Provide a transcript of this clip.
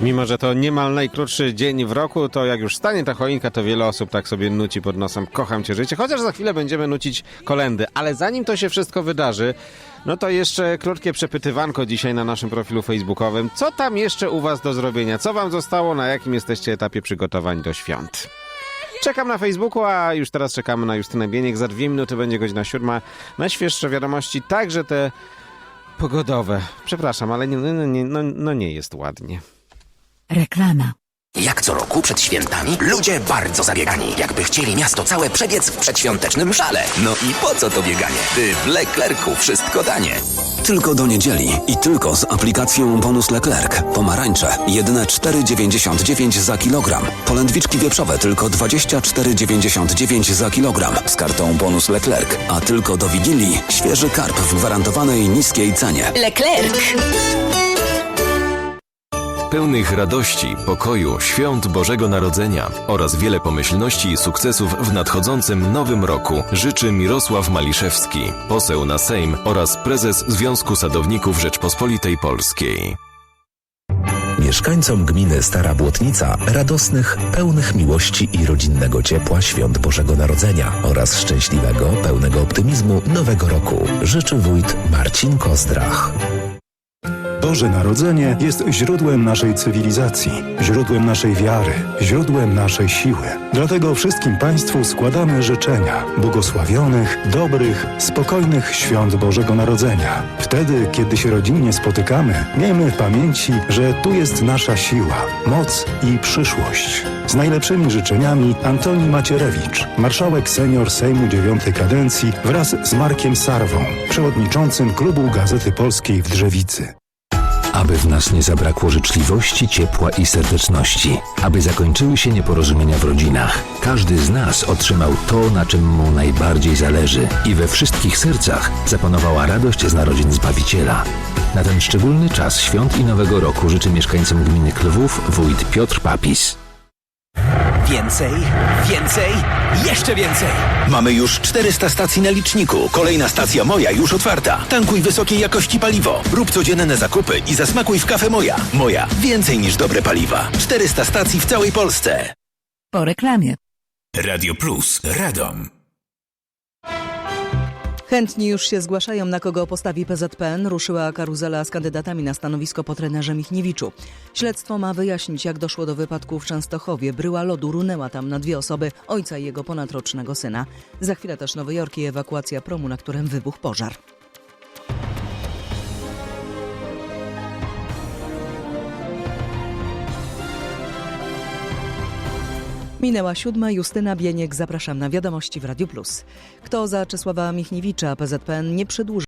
Mimo, że to niemal najkrótszy dzień w roku, to jak już stanie ta choinka, to wiele osób tak sobie nuci pod nosem Kocham Cię życie, chociaż za chwilę będziemy nucić kolendy. Ale zanim to się wszystko wydarzy, no to jeszcze krótkie przepytywanko dzisiaj na naszym profilu facebookowym. Co tam jeszcze u Was do zrobienia? Co Wam zostało? Na jakim jesteście etapie przygotowań do świąt? Czekam na Facebooku, a już teraz czekamy na Justynę Bieniek. Za dwie minuty będzie godzina siódma. Najświeższe wiadomości, także te pogodowe. Przepraszam, ale nie, no, nie, no, no nie jest ładnie. Reklama. Jak co roku przed świętami ludzie bardzo zabiegani, jakby chcieli miasto całe przebiec w przedświątecznym szale. No i po co to bieganie? Ty w Leclercu wszystko danie. Tylko do niedzieli i tylko z aplikacją Bonus Leclerc. Pomarańcze jedyne 4,99 za kilogram. Polędwiczki wieprzowe tylko 24,99 za kilogram z kartą Bonus Leclerc. A tylko do Wigilii świeży karp w gwarantowanej niskiej cenie. Leclerc! Pełnych radości, pokoju, świąt Bożego Narodzenia oraz wiele pomyślności i sukcesów w nadchodzącym nowym roku życzy Mirosław Maliszewski, poseł na Sejm oraz prezes Związku Sadowników Rzeczpospolitej Polskiej. Mieszkańcom gminy Stara Błotnica radosnych, pełnych miłości i rodzinnego ciepła świąt Bożego Narodzenia oraz szczęśliwego, pełnego optymizmu nowego roku życzy wójt Marcin Kozdrach. Boże Narodzenie jest źródłem naszej cywilizacji, źródłem naszej wiary, źródłem naszej siły. Dlatego wszystkim Państwu składamy życzenia błogosławionych, dobrych, spokojnych świąt Bożego Narodzenia. Wtedy, kiedy się rodzinnie spotykamy, miejmy w pamięci, że tu jest nasza siła, moc i przyszłość. Z najlepszymi życzeniami Antoni Macierewicz, marszałek senior Sejmu IX kadencji wraz z Markiem Sarwą, przewodniczącym Klubu Gazety Polskiej w Drzewicy. Aby w nas nie zabrakło życzliwości, ciepła i serdeczności. Aby zakończyły się nieporozumienia w rodzinach. Każdy z nas otrzymał to, na czym mu najbardziej zależy. I we wszystkich sercach zapanowała radość z narodzin Zbawiciela. Na ten szczególny czas świąt i Nowego Roku życzy mieszkańcom gminy Klwów wójt Piotr Papis. Więcej, więcej, jeszcze więcej! Mamy już 400 stacji na liczniku. Kolejna stacja Moja już otwarta. Tankuj wysokiej jakości paliwo. Rób codzienne zakupy i zasmakuj w kafe Moja. Moja. Więcej niż dobre paliwa. 400 stacji w całej Polsce. Po reklamie. Radio Plus, Radom. Chętni już się zgłaszają, na kogo postawi PZPN. Ruszyła karuzela z kandydatami na stanowisko po trenerze Michniewiczu. Śledztwo ma wyjaśnić, jak doszło do wypadku w Częstochowie. Bryła lodu runęła tam na dwie osoby, ojca i jego ponadrocznego syna. Za chwilę też Nowy Jork i ewakuacja promu, na którym wybuchł pożar. Minęła siódma, Justyna Bieniek, zapraszam na wiadomości w Radiu Plus. Kto za Czesława Michniewicza, PZPN nie przedłuży